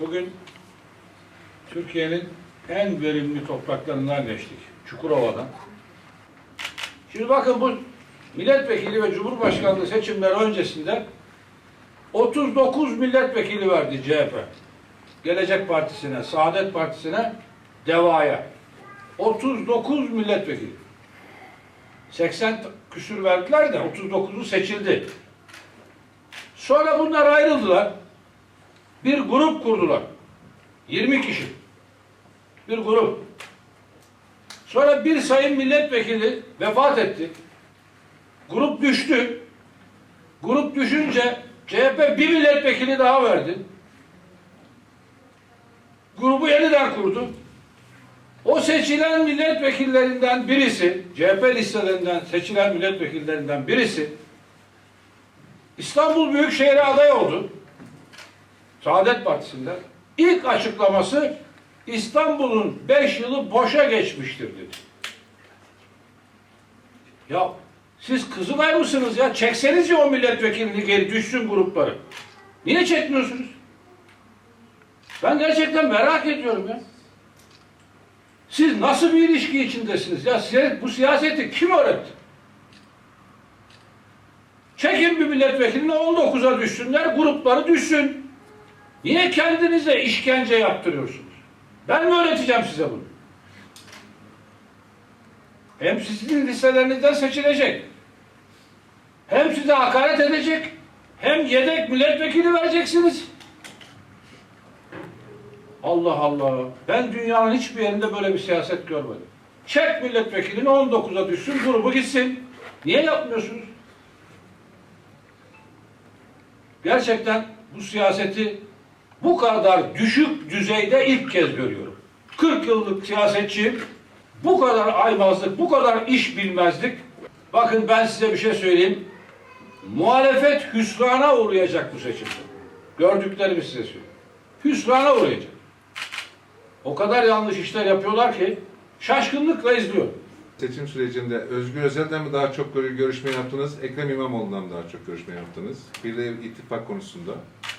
Bugün Türkiye'nin en verimli topraklarından geçtik. Çukurova'dan. Şimdi bakın bu milletvekili ve cumhurbaşkanlığı seçimleri öncesinde 39 milletvekili verdi CHP. Gelecek Partisi'ne, Saadet Partisi'ne, DEVA'ya. 39 milletvekili. 80 küsür verdiler de 39'u seçildi. Sonra bunlar ayrıldılar. Bir grup kurdular. 20 kişi. Bir grup. Sonra bir sayın milletvekili vefat etti. Grup düştü. Grup düşünce CHP bir milletvekili daha verdi. Grubu yeniden kurdu. O seçilen milletvekillerinden birisi, CHP listelerinden seçilen milletvekillerinden birisi İstanbul Büyükşehir'e aday oldu. Saadet Partisi'nden. İlk açıklaması İstanbul'un beş yılı boşa geçmiştir dedi. Ya siz Kızılay mısınız ya? Çekseniz ya o milletvekilini geri düşsün grupları. Niye çekmiyorsunuz? Ben gerçekten merak ediyorum ya. Siz nasıl bir ilişki içindesiniz? Ya size bu siyaseti kim öğretti? Çekin bir milletvekilini 19'a düşsünler, grupları düşsün. Niye kendinize işkence yaptırıyorsunuz? Ben mi öğreteceğim size bunu? Hem sizin listelerinizden seçilecek. Hem size hakaret edecek. Hem yedek milletvekili vereceksiniz. Allah Allah. Ben dünyanın hiçbir yerinde böyle bir siyaset görmedim. Çek milletvekilini 19'a düşsün, grubu gitsin. Niye yapmıyorsunuz? Gerçekten bu siyaseti bu kadar düşük düzeyde ilk kez görüyorum. 40 yıllık siyasetçiyim. Bu kadar aymazlık, bu kadar iş bilmezlik. Bakın ben size bir şey söyleyeyim. Muhalefet hüsrana uğrayacak bu seçimde. Gördüklerimi size söyleyeyim. Hüsrana uğrayacak. O kadar yanlış işler yapıyorlar ki şaşkınlıkla izliyorum. Seçim sürecinde Özgür Özel'den mi daha çok gör- görüşme yaptınız, Ekrem İmamoğlu'ndan mı daha çok görüşme yaptınız? Bir de ittifak konusunda.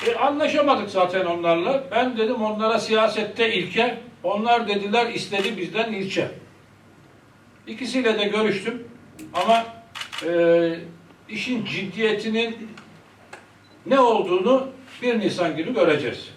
E, anlaşamadık zaten onlarla. Ben dedim onlara siyasette ilke, onlar dediler istedi bizden ilçe. İkisiyle de görüştüm ama e, işin ciddiyetinin ne olduğunu 1 Nisan günü göreceğiz.